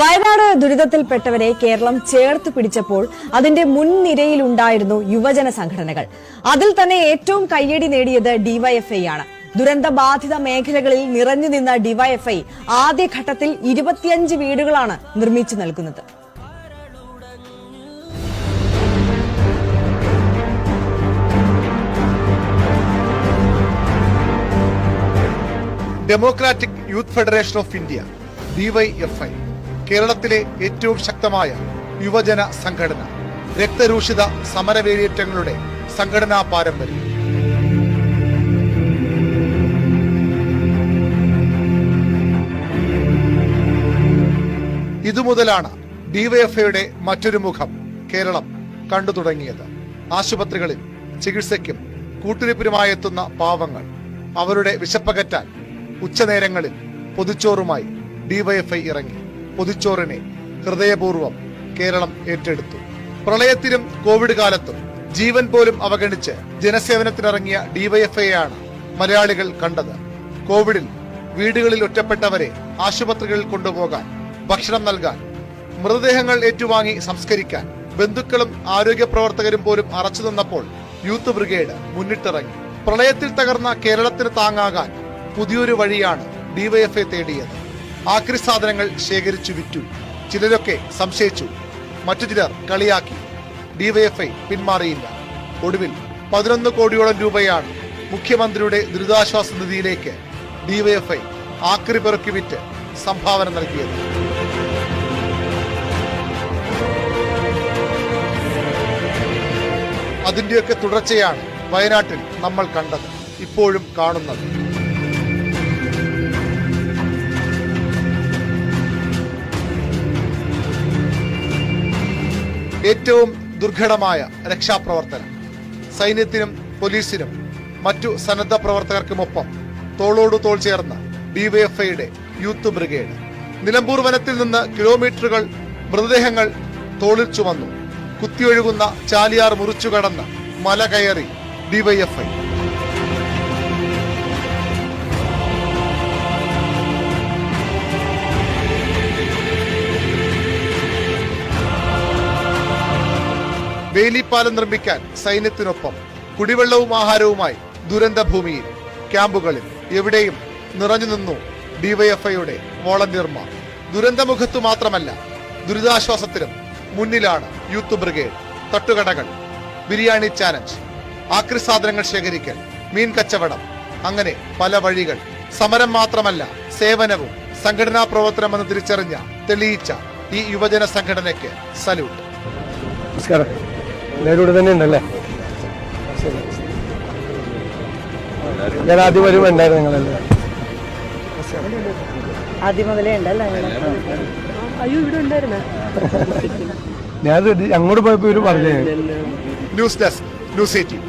വയനാട് ദുരിതത്തിൽപ്പെട്ടവരെ കേരളം ചേർത്ത് പിടിച്ചപ്പോൾ അതിന്റെ മുൻനിരയിലുണ്ടായിരുന്നു യുവജന സംഘടനകൾ. അതിൽ തന്നെ ഏറ്റവും കയ്യടി നേടിയത് ഡിവൈഎഫ്ഐ ആണ്. ദുരന്തബാധിത മേഖലകളിൽ നിറഞ്ഞു നിന്ന ഡിവൈഎഫ്ഐ ആദ്യഘട്ടത്തിൽ ഇരുപത്തിയഞ്ച് വീടുകളാണ് നിർമ്മിച്ചു നൽകുന്നത്. Democratic Youth Federation of India DYFI കേരളത്തിലെ ഏറ്റവും ശക്തമായ യുവജന സംഘടന രക്തരൂഷിത സമരവേലിയേറ്റങ്ങളുടെ സംഘടനാ പാരമ്പര്യം. ഇതുമുതലാണ് ഡിവൈഎഫ്ഐയുടെ മറ്റൊരു മുഖം കേരളം കണ്ടു തുടങ്ങിയത്. ആശുപത്രികളിൽ ചികിത്സയ്ക്കും കൂട്ടിരിപ്പിനുമായി എത്തുന്ന പാവങ്ങൾ അവരുടെ വിശപ്പകറ്റാൻ ഉച്ചനേരങ്ങളിൽ പൊതിച്ചോറുമായി ഡിവൈഎഫ്ഐ ഇറങ്ങി. പൊതിച്ചോറിനെ ഹൃദയപൂർവം കേരളം ഏറ്റെടുത്തു. പ്രളയത്തിലും കോവിഡ് കാലത്തും ജീവൻ പോലും അവഗണിച്ച് ജനസേവനത്തിനിറങ്ങിയ ഡിവൈഎഫ്ഐയാണ് മലയാളികൾ കണ്ടത്. കോവിഡിൽ വീടുകളിൽ ഒറ്റപ്പെട്ടവരെ ആശുപത്രികളിൽ കൊണ്ടുപോകാൻ ഭക്ഷണം നൽകാൻ മൃതദേഹങ്ങൾ ഏറ്റുവാങ്ങി സംസ്കരിക്കാൻ ബന്ധുക്കളും ആരോഗ്യ പ്രവർത്തകരും പോലും അറച്ചു നിന്നപ്പോൾ യൂത്ത് ബ്രിഗേഡ് മുന്നിട്ടിറങ്ങി. പ്രളയത്തിൽ തകർന്ന കേരളത്തിന് താങ്ങാകാൻ പുതിയൊരു വഴിയാണ് ഡിവൈഎഫ്ഐ തേടിയത്. ആക്രി സാധനങ്ങൾ ശേഖരിച്ചു വിറ്റു. ചിലരൊക്കെ സംശയിച്ചു. മറ്റു ചിലർ കളിയാക്കി. ഡിവൈഎഫ്ഐ പിന്മാറിയില്ല. ഒടുവിൽ പതിനൊന്ന് കോടിയോളം രൂപയാണ് മുഖ്യമന്ത്രിയുടെ ദുരിതാശ്വാസ നിധിയിലേക്ക് ഡിവൈഎഫ്ഐ ആക്രി പെറുക്കി വിറ്റ് സംഭാവന നൽകിയത്. അതിന്റെയൊക്കെ തുടർച്ചയാണ് വയനാട്ടിൽ നമ്മൾ കണ്ടത് ഇപ്പോഴും കാണുന്നത്. ഏറ്റവും ദുർഘടമായ രക്ഷാപ്രവർത്തനം. സൈന്യത്തിനും പോലീസിനും മറ്റു സന്നദ്ധ പ്രവർത്തകർക്കുമൊപ്പം തോളോടു തോൾ ചേർന്ന ഡിവൈഎഫ്ഐയുടെ യൂത്ത് ബ്രിഗേഡ്. നിലമ്പൂർ വനത്തിൽ നിന്ന് കിലോമീറ്ററുകൾ മൃതദേഹങ്ങൾ തോളിൽ ചുമന്നു. കുത്തിയൊഴുകുന്ന ചാലിയാർ മുറിച്ചു കടന്ന് മല കയറി ഡിവൈഎഫ്ഐ വേലിപ്പാലം നിർമ്മിക്കാൻ സൈന്യത്തിനൊപ്പം കുടിവെള്ളവും ആഹാരവുമായി ദുരന്ത ഭൂമിയിൽ ക്യാമ്പുകളിൽ എവിടെയും നിറഞ്ഞു നിന്നു ഡിവൈഎഫ്ഐയുടെ വോളണ്ടിയർമാർ ദുരന്തമുഖത്തു മാത്രമല്ല ദുരിതാശ്വാസത്തിലും മുന്നിലാണ് യൂത്ത് ബ്രിഗേഡ്. തട്ടുകടകൾ ബിരിയാണി ചാലഞ്ച് ആക്രി സാധനങ്ങൾ ശേഖരിക്കൽ മീൻ കച്ചവടം അങ്ങനെ പല വഴികൾ. സമരം മാത്രമല്ല സേവനവും സംഘടനാ പ്രവർത്തനമെന്ന് തിരിച്ചറിഞ്ഞ തെളിയിച്ച ഈ യുവജന സംഘടനയ്ക്ക് സല്യൂട്ട്. നമസ്കാരം. എല്ലാവരും ഇവിടെ തന്നെ ഉണ്ടല്ലേ. ഞാൻ ആദ്യം വരുമ്പോൾ ഉണ്ടായിരുന്നു നിങ്ങളല്ലേ? ആദ്യം മുതലേ ഉണ്ടല്ലേ ഞാൻ അങ്ങോട്ട് പോയപ്പോ ഇവർ പറഞ്ഞു. News desk news eighteen.